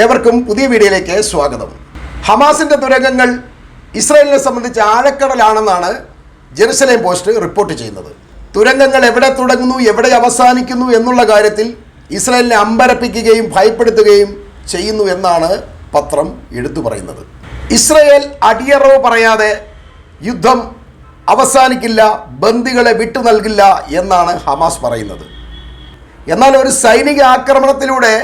ഏവർക്കും പുതിയ വീഡിയോയിലേക്ക് സ്വാഗതം. ഹമാസിന്റെ തുരങ്കങ്ങൾ ഇസ്രായേലിനെ സംബന്ധിച്ച് ആഴക്കടലാണെന്നാണ് ജെറുസലേം പോസ്റ്റ് റിപ്പോർട്ട് ചെയ്യുന്നത്. തുരങ്കങ്ങൾ എവിടെ തുടങ്ങുന്നു എവിടെ അവസാനിക്കുന്നു എന്നുള്ള കാര്യത്തിൽ ഇസ്രായേലിനെ അമ്പരപ്പിക്കുകയും ഭയപ്പെടുത്തുകയും ചെയ്യുന്നു എന്നാണ് പത്രം എടുത്തു പറയുന്നത്. ഇസ്രായേൽ അടിയറവ് പറയാതെ യുദ്ധം അവസാനിക്കില്ല ബന്ദികളെ വിട്ടു നൽകില്ല എന്നാണ് ഹമാസ് പറയുന്നത്. എന്നാൽ ഒരു സൈനിക ആക്രമണത്തിലൂടെ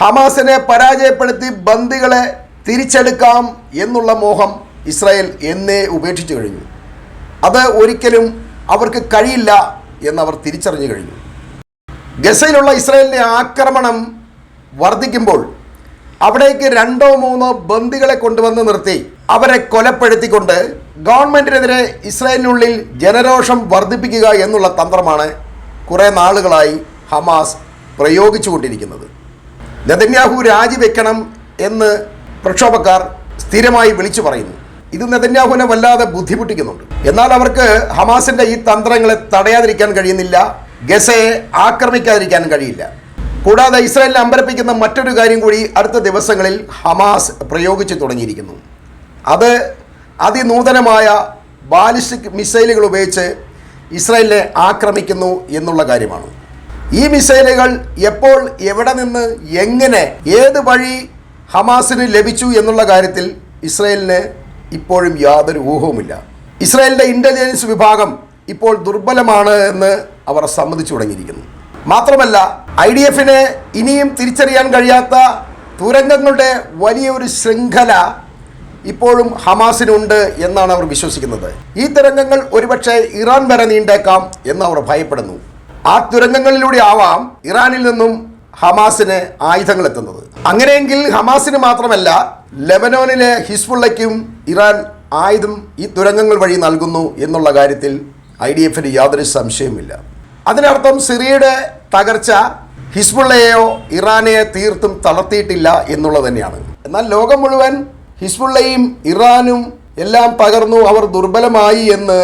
ഹമാസിനെ പരാജയപ്പെടുത്തി ബന്ദികളെ തിരിച്ചെടുക്കാം എന്നുള്ള മോഹം ഇസ്രായേൽ എന്നേ ഉപേക്ഷിച്ചു കഴിഞ്ഞു. അത് ഒരിക്കലും അവർക്ക് കഴിയില്ല എന്നവർ തിരിച്ചറിഞ്ഞു കഴിഞ്ഞു. ഗസയിലുള്ള ഇസ്രായേലിന്റെ ആക്രമണം വർദ്ധിക്കുമ്പോൾ അവിടേക്ക് രണ്ടോ മൂന്നോ ബന്ദികളെ കൊണ്ടുവന്ന് നിർത്തി അവരെ കൊലപ്പെടുത്തിക്കൊണ്ട് ഗവൺമെന്റിനെതിരെ ഇസ്രായേലിനുള്ളിൽ ജനരോഷം വർദ്ധിപ്പിക്കുക എന്നുള്ള തന്ത്രമാണ് കുറേ നാളുകളായി ഹമാസ് പ്രയോഗിച്ചുകൊണ്ടിരിക്കുന്നത്. നെതന്യാഹു രാജിവെക്കണം എന്ന് പ്രക്ഷോഭക്കാർ സ്ഥിരമായി വിളിച്ചു പറയുന്നു. ഇത് നെതന്യാഹുവിനെ വല്ലാതെ ബുദ്ധിമുട്ടിക്കുന്നുണ്ട്. എന്നാൽ അവർക്ക് ഹമാസിന്റെ ഈ തന്ത്രങ്ങളെ തടയാതിരിക്കാൻ കഴിയുന്നില്ല ഗസയെ ആക്രമിക്കാതിരിക്കാനും കഴിയില്ല. കൂടാതെ ഇസ്രായേലിനെ അമ്പരപ്പിക്കുന്ന മറ്റൊരു കാര്യം കൂടി അടുത്ത ദിവസങ്ങളിൽ ഹമാസ് പ്രയോഗിച്ചു തുടങ്ങിയിരിക്കുന്നു. അത് അതിനൂതനമായ ബാലിസ്റ്റിക് മിസൈലുകൾ ഉപയോഗിച്ച് ഇസ്രായേലിനെ ആക്രമിക്കുന്നു എന്നുള്ള കാര്യമാണ്. ഈ മിസൈലുകൾ എപ്പോൾ എവിടെ നിന്ന് എങ്ങനെ ഏത് വഴി ഹമാസിന് ലഭിച്ചു എന്നുള്ള കാര്യത്തിൽ ഇസ്രയേലിന് ഇപ്പോഴും യാതൊരു ഊഹവുമില്ല. ഇസ്രയേലിന്റെ ഇന്റലിജൻസ് വിഭാഗം ഇപ്പോൾ ദുർബലമാണ് എന്ന് അവർ സമ്മതിച്ചു തുടങ്ങിയിരിക്കുന്നു. മാത്രമല്ല ഐ ഡി എഫിന് ഇനിയും തിരിച്ചറിയാൻ കഴിയാത്ത തുരങ്കങ്ങളുടെ വലിയൊരു ശൃംഖല ഇപ്പോഴും ഹമാസിനുണ്ട് എന്നാണ് അവർ വിശ്വസിക്കുന്നത്. ഈ തുരങ്കങ്ങൾ ഒരുപക്ഷെ ഇറാൻ വരെ നീണ്ടേക്കാം എന്ന് അവർ ഭയപ്പെടുന്നു. ആ തുരങ്കങ്ങളിലൂടെ ആവാം ഇറാനിൽ നിന്നും ഹമാസിന് ആയുധങ്ങൾ എത്തുന്നത്. അങ്ങനെയെങ്കിൽ ഹമാസിന് മാത്രമല്ല ലെബനോനിലെ ഹിസ്ബുള്ളയ്ക്കും ഇറാൻ ആയുധം ഈ തുരങ്കങ്ങൾ വഴി നൽകുന്നു എന്നുള്ള കാര്യത്തിൽ ഐ ഡി എഫിന് യാതൊരു സംശയവുമില്ല. അതിനർത്ഥം സിറിയയുടെ തകർച്ച ഹിസ്ബുള്ളയെയോ ഇറാനെയോ തീർത്തും തളർത്തിയിട്ടില്ല എന്നുള്ളത് തന്നെയാണ്. എന്നാൽ ലോകം മുഴുവൻ ഹിസ്ബുള്ളയും ഇറാനും എല്ലാം തകർന്നു അവർ ദുർബലമായി എന്ന്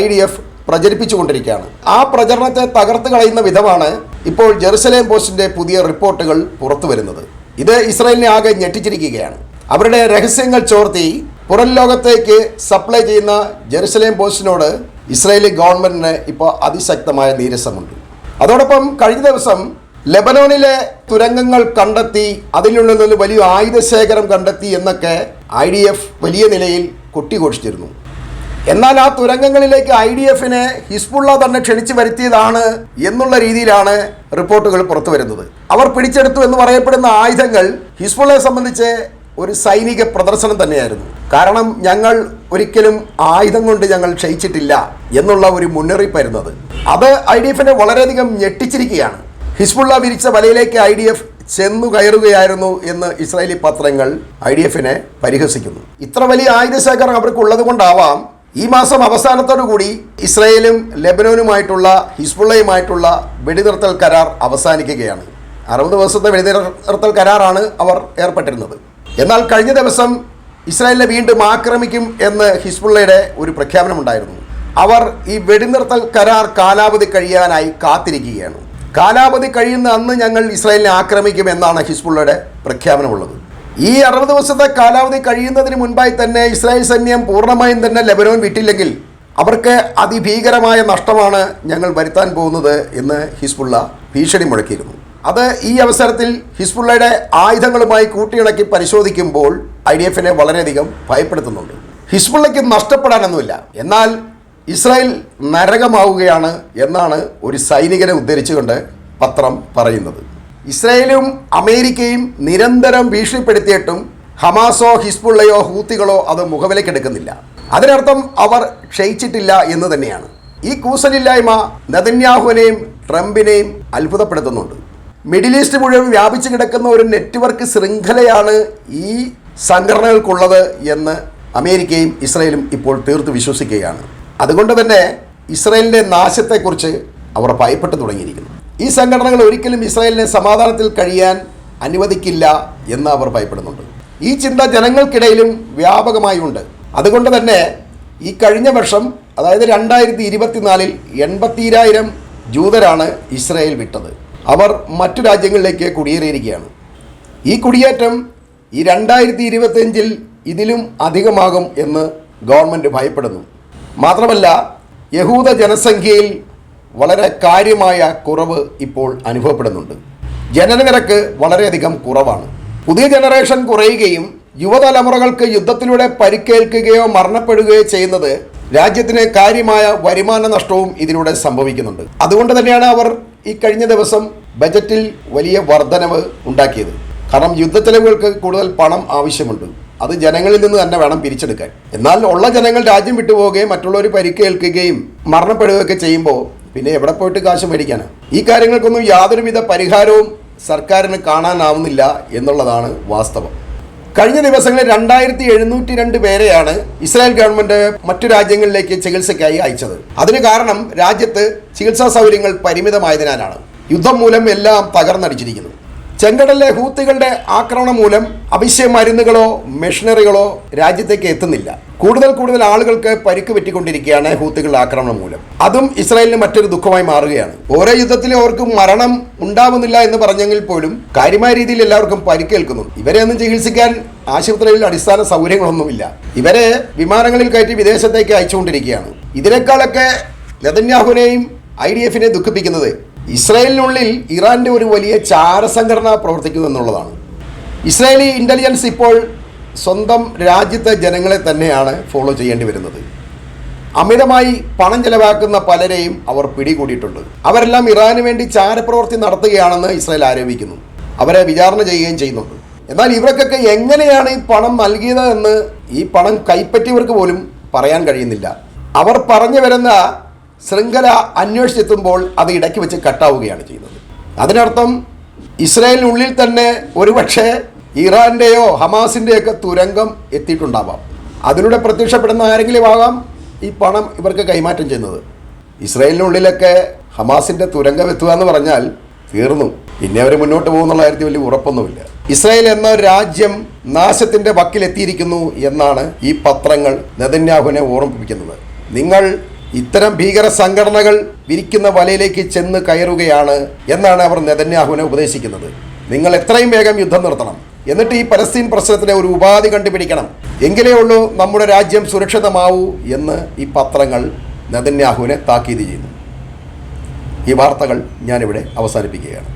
ഐ ഡി എഫ് പ്രചരിപ്പിച്ചുകൊണ്ടിരിക്കുകയാണ്. ആ പ്രചരണത്തെ തകർത്ത് കളയുന്ന വിധമാണ് ഇപ്പോൾ ജെറുസലേം പോസ്റ്റിന്റെ പുതിയ റിപ്പോർട്ടുകൾ പുറത്തു വരുന്നത്. ഇത് ഇസ്രായേലിനെ ആകെ ഞെട്ടിച്ചിരിക്കുകയാണ്. അവരുടെ രഹസ്യങ്ങൾ ചോർത്തി പുറം ലോകത്തേക്ക് സപ്ലൈ ചെയ്യുന്ന ജെറുസലേം പോസ്റ്റിനോട് ഇസ്രായേലി ഗവൺമെന്റിന് ഇപ്പോൾ അതിശക്തമായ നീരസമുണ്ട്. അതോടൊപ്പം കഴിഞ്ഞ ദിവസം ലെബനോനിലെ തുരങ്കങ്ങൾ കണ്ടെത്തി അതിനുള്ളിൽ നിന്ന് വലിയ ആയുധശേഖരം കണ്ടെത്തി എന്നൊക്കെ ഐ ഡി എഫ് വലിയ നിലയിൽ കൊട്ടിഘോഷിച്ചിരുന്നു. എന്നാൽ ആ തുരങ്കങ്ങളിലേക്ക് ഐ ഡി എഫിനെ ഹിസ്ബുള്ള തന്നെ ക്ഷണിച്ചു വരുത്തിയതാണ് എന്നുള്ള രീതിയിലാണ് റിപ്പോർട്ടുകൾ പുറത്തു വരുന്നത്. അവർ പിടിച്ചെടുത്തു എന്ന് പറയപ്പെടുന്ന ആയുധങ്ങൾ ഹിസ്ബുള്ളയെ സംബന്ധിച്ച് ഒരു സൈനിക പ്രദർശനം തന്നെയായിരുന്നു. കാരണം ഞങ്ങൾ ഒരിക്കലും ആയുധം കൊണ്ട് ഞങ്ങൾ ക്ഷയിച്ചിട്ടില്ല എന്നുള്ള ഒരു മുന്നറിയിപ്പായിരുന്നത്. അത് ഐ ഡി എഫിനെ വളരെയധികം ഞെട്ടിച്ചിരിക്കുകയാണ്. ഹിസ്ബുള്ള വിരിച്ച വലയിലേക്ക് ഐ ഡി എഫ് ചെന്നു കയറുകയായിരുന്നു എന്ന് ഇസ്രായേലി പത്രങ്ങൾ ഐ ഡി എഫിനെ പരിഹസിക്കുന്നു. ഇത്ര വലിയ ആയുധശേഖരം അവർക്കുള്ളത് കൊണ്ടാവാം ഈ മാസം അവസാനത്തോടുകൂടി ഇസ്രയേലും ലെബനോനുമായിട്ടുള്ള ഹിസ്ബുള്ളയുമായിട്ടുള്ള വെടിനിർത്തൽ കരാർ അവസാനിക്കുകയാണ്. അറുപത് ദിവസത്തെ വെടിനിർത്തൽ കരാറാണ് അവർ ഏർപ്പെട്ടിരുന്നത്. എന്നാൽ കഴിഞ്ഞ ദിവസം ഇസ്രായേലിനെ വീണ്ടും ആക്രമിക്കും എന്ന് ഹിസ്ബുള്ളയുടെ ഒരു പ്രഖ്യാപനമുണ്ടായിരുന്നു. അവർ ഈ വെടിനിർത്തൽ കരാർ കാലാവധി കഴിയാനായി കാത്തിരിക്കുകയാണ്. കാലാവധി കഴിയുന്ന അന്ന് ഞങ്ങൾ ഇസ്രായേലിനെ ആക്രമിക്കും എന്നാണ് ഹിസ്ബുള്ളയുടെ പ്രഖ്യാപനമുള്ളത്. ഈ അറുപത് ദിവസത്തെ കാലാവധി കഴിയുന്നതിന് മുൻപായി തന്നെ ഇസ്രായേൽ സൈന്യം പൂർണമായും തന്നെ ലെബനോൻ വിട്ടില്ലെങ്കിൽ അവർക്ക് അതിഭീകരമായ നഷ്ടമാണ് ഞങ്ങൾ വരുത്താൻ പോകുന്നത് എന്ന് ഹിസ്ബുള്ള ഭീഷണി മുഴക്കിയിരുന്നു. അത് ഈ അവസരത്തിൽ ഹിസ്ബുള്ളയുടെ ആയുധങ്ങളുമായി കൂട്ടിയിണക്കി പരിശോധിക്കുമ്പോൾ ഐ ഡി എഫിനെ വളരെയധികം ഭയപ്പെടുത്തുന്നുണ്ട്. ഹിസ്ബുള്ളയ്ക്ക് നഷ്ടപ്പെടാനൊന്നുമില്ല. എന്നാൽ ഇസ്രായേൽ നരകമാവുകയാണ് എന്നാണ് ഒരു സൈനികനെ ഉദ്ധരിച്ചുകൊണ്ട് പത്രം പറയുന്നത്. ഇസ്രായേലും അമേരിക്കയും നിരന്തരം ഭീഷണിപ്പെടുത്തിയിട്ടും ഹമാസോ ഹിസ്ബുള്ളയോ ഹൂത്തികളോ അത് മുഖവിലക്കെടുക്കുന്നില്ല അതിനർത്ഥം അവർ ക്ഷയിച്ചിട്ടില്ല എന്ന് തന്നെയാണ്. ഈ കൂസലില്ലായ്മ നെതന്യാഹുവിനെയും ട്രംപിനെയും അത്ഭുതപ്പെടുത്തുന്നുണ്ട്. മിഡിൽ ഈസ്റ്റ് മുഴുവൻ വ്യാപിച്ചു കിടക്കുന്ന ഒരു നെറ്റ്വർക്ക് ശൃംഖലയാണ് ഈ സംഘടനകൾക്കുള്ളത് എന്ന് അമേരിക്കയും ഇസ്രയേലും ഇപ്പോൾ തീർത്ത് വിശ്വസിക്കുകയാണ്. അതുകൊണ്ട് തന്നെ ഇസ്രയേലിന്റെ നാശത്തെക്കുറിച്ച് അവർ ഭയപ്പെട്ടു തുടങ്ങിയിരിക്കുന്നു. ഈ സംഘടനകൾ ഒരിക്കലും ഇസ്രായേലിനെ സമാധാനത്തിൽ കഴിയാൻ അനുവദിക്കില്ല എന്ന് അവർ ഭയപ്പെടുന്നുണ്ട്. ഈ ചിന്ത ജനങ്ങൾക്കിടയിലും വ്യാപകമായി ഉണ്ട് അതുകൊണ്ട് തന്നെ ഈ കഴിഞ്ഞ വർഷം അതായത് രണ്ടായിരത്തി ഇരുപത്തിനാലിൽ എൺപത്തിരായിരം ജൂതരാണ് ഇസ്രായേൽ വിട്ടത്. അവർ മറ്റു രാജ്യങ്ങളിലേക്ക് കുടിയേറിയിരിക്കുകയാണ്. ഈ കുടിയേറ്റം ഈ രണ്ടായിരത്തി ഇരുപത്തിയഞ്ചിൽ ഇതിലും അധികമാകും എന്ന് ഗവൺമെന്റ് ഭയപ്പെടുന്നു. മാത്രമല്ല യഹൂദ ജനസംഖ്യയിൽ വളരെ കാര്യമായ കുറവ് ഇപ്പോൾ അനുഭവപ്പെടുന്നുണ്ട്. ജനനനിരക്ക് വളരെയധികം കുറവാണ്. പുതിയ ജനറേഷൻ കുറയുകയും യുവതലമുറകൾക്ക് യുദ്ധത്തിലൂടെ പരിക്കേൽക്കുകയോ മരണപ്പെടുകയോ ചെയ്യുന്നത് രാജ്യത്തിന് കാര്യമായ വരുമാന നഷ്ടവും ഇതിലൂടെ സംഭവിക്കുന്നുണ്ട്. അതുകൊണ്ട് തന്നെയാണ് അവർ ഈ കഴിഞ്ഞ ദിവസം ബജറ്റിൽ വലിയ വർധനവ് ഉണ്ടാക്കിയത്. കാരണം യുദ്ധച്ചെലവുകൾക്ക് കൂടുതൽ പണം ആവശ്യമുണ്ട്. അത് ജനങ്ങളിൽ നിന്ന് തന്നെ വേണം പിരിച്ചെടുക്കാൻ. എന്നാൽ ഉള്ള ജനങ്ങൾ രാജ്യം വിട്ടുപോവുകയും മറ്റുള്ളവർ പരിക്കേൽക്കുകയും മരണപ്പെടുകയൊക്കെ ചെയ്യുമ്പോൾ പിന്നെ എവിടെ പോയിട്ട് കാശ് മേടിക്കാനാണ് ഈ കാര്യങ്ങൾക്കൊന്നും യാതൊരുവിധ പരിഹാരവും സർക്കാരിന് കാണാനാവുന്നില്ല എന്നുള്ളതാണ് വാസ്തവം. കഴിഞ്ഞ ദിവസങ്ങളിൽ രണ്ടായിരത്തി എഴുന്നൂറ്റി രണ്ട് പേരെയാണ് ഇസ്രായേൽ ഗവൺമെന്റ് മറ്റു രാജ്യങ്ങളിലേക്ക് ചികിത്സയ്ക്കായി അയച്ചത്. അതിന് കാരണം രാജ്യത്ത് ചികിത്സാ സൗകര്യങ്ങൾ പരിമിതമായതിനാലാണ്. യുദ്ധം മൂലം എല്ലാം തകർന്നടിച്ചിരിക്കുന്നു. ചെങ്കടലിലെ ഹൂത്തികളുടെ ആക്രമണം മൂലം അവശ്യ മരുന്നുകളോ മെഷീനറികളോ രാജ്യത്തേക്ക് എത്തുന്നില്ല. കൂടുതൽ കൂടുതൽ ആളുകൾക്ക് പരിക്ക് പറ്റിക്കൊണ്ടിരിക്കുകയാണ് ഹൂത്തികളുടെ ആക്രമണം മൂലം. അതും ഇസ്രായേലിന് മറ്റൊരു ദുഃഖമായി മാറുകയാണ്. ഓരോ യുദ്ധത്തിലും അവർക്ക് മരണം ഉണ്ടാവുന്നില്ല എന്ന് പറഞ്ഞെങ്കിൽ പോലും കാര്യമായ രീതിയിൽ എല്ലാവർക്കും പരിക്കേൽക്കുന്നു ഇവരെ ഒന്നും ചികിത്സിക്കാൻ ആശുപത്രിയിൽ അടിസ്ഥാന സൗകര്യങ്ങളൊന്നുമില്ല. ഇവരെ വിമാനങ്ങളിൽ കയറ്റി വിദേശത്തേക്ക് അയച്ചുകൊണ്ടിരിക്കുകയാണ്. ഇതിനേക്കാളൊക്കെ നെതന്യാഹുവിനെയും ഐ ഡി എഫിനെ ദുഃഖിപ്പിക്കുന്നത് ഇസ്രായേലിനുള്ളിൽ ഇറാന്റെ ഒരു വലിയ ചാരസംഘടന പ്രവർത്തിക്കുന്നു എന്നുള്ളതാണ്. ഇസ്രായേലി ഇന്റലിജൻസ് ഇപ്പോൾ സ്വന്തം രാജ്യത്തെ ജനങ്ങളെ തന്നെയാണ് ഫോളോ ചെയ്യേണ്ടി വരുന്നത്. അമിതമായി പണം ചെലവാക്കുന്ന പലരെയും അവർ പിടികൂടിയിട്ടുണ്ട്. അവരെല്ലാം ഇറാന് വേണ്ടി ചാരപ്രവൃത്തി നടത്തുകയാണെന്ന് ഇസ്രായേൽ ആരോപിക്കുന്നു. അവരെ വിചാരണ ചെയ്യുകയും ചെയ്യുന്നുണ്ട്. എന്നാൽ ഇവർക്കൊക്കെ എങ്ങനെയാണ് ഈ പണം നൽകിയത് എന്ന് ഈ പണം കൈപ്പറ്റിയവർക്ക് പോലും പറയാൻ കഴിയുന്നില്ല. അവർ പറഞ്ഞു വരുന്ന ശൃംഖല അന്വേഷിച്ചെത്തുമ്പോൾ അത് ഇടയ്ക്ക് വെച്ച് കട്ടാവുകയാണ് ചെയ്യുന്നത്. അതിനർത്ഥം ഇസ്രായേലിനുള്ളിൽ തന്നെ ഒരുപക്ഷെ ഇറാന്റെയോ ഹമാസിന്റെയൊക്കെ തുരങ്കം എത്തിയിട്ടുണ്ടാവാം. അതിലൂടെ പ്രത്യക്ഷപ്പെടുന്ന ആരെങ്കിലും ആകാം ഈ പണം ഇവർക്ക് കൈമാറ്റം ചെയ്യുന്നത്. ഇസ്രായേലിനുള്ളിലൊക്കെ ഹമാസിന്റെ തുരങ്കം എത്തുക എന്ന് പറഞ്ഞാൽ തീർന്നു. പിന്നെ അവർ മുന്നോട്ട് പോകുന്നുള്ള കാര്യത്തിൽ വലിയ ഉറപ്പൊന്നുമില്ല. ഇസ്രായേൽ എന്ന രാജ്യം നാശത്തിന്റെ വക്കിലെത്തിയിരിക്കുന്നു എന്നാണ് ഈ പത്രങ്ങൾ നെതന്യാഹുവിനെ ഓർമ്മിപ്പിക്കുന്നത്. നിങ്ങൾ ഇത്തരം ഭീകര സംഘടനകൾ വിരിക്കുന്ന വലയിലേക്ക് ചെന്ന് കയറുകയാണ് എന്നാണ് അവർ നെതന്യാഹുവിനെ ഉപദേശിക്കുന്നത്. നിങ്ങൾ എത്രയും വേഗം യുദ്ധം നിർത്തണം. എന്നിട്ട് ഈ പലസ്തീൻ പ്രശ്നത്തിന് ഒരു ഉപാധി കണ്ടുപിടിക്കണം. എങ്കിലേ ഉള്ളൂ നമ്മുടെ രാജ്യം സുരക്ഷിതമാവൂ എന്ന് ഈ പത്രങ്ങൾ നെതന്യാഹുവിനെ താക്കീത് ചെയ്യുന്നു. ഈ വാർത്തകൾ ഞാനിവിടെ അവസാനിപ്പിക്കുകയാണ്.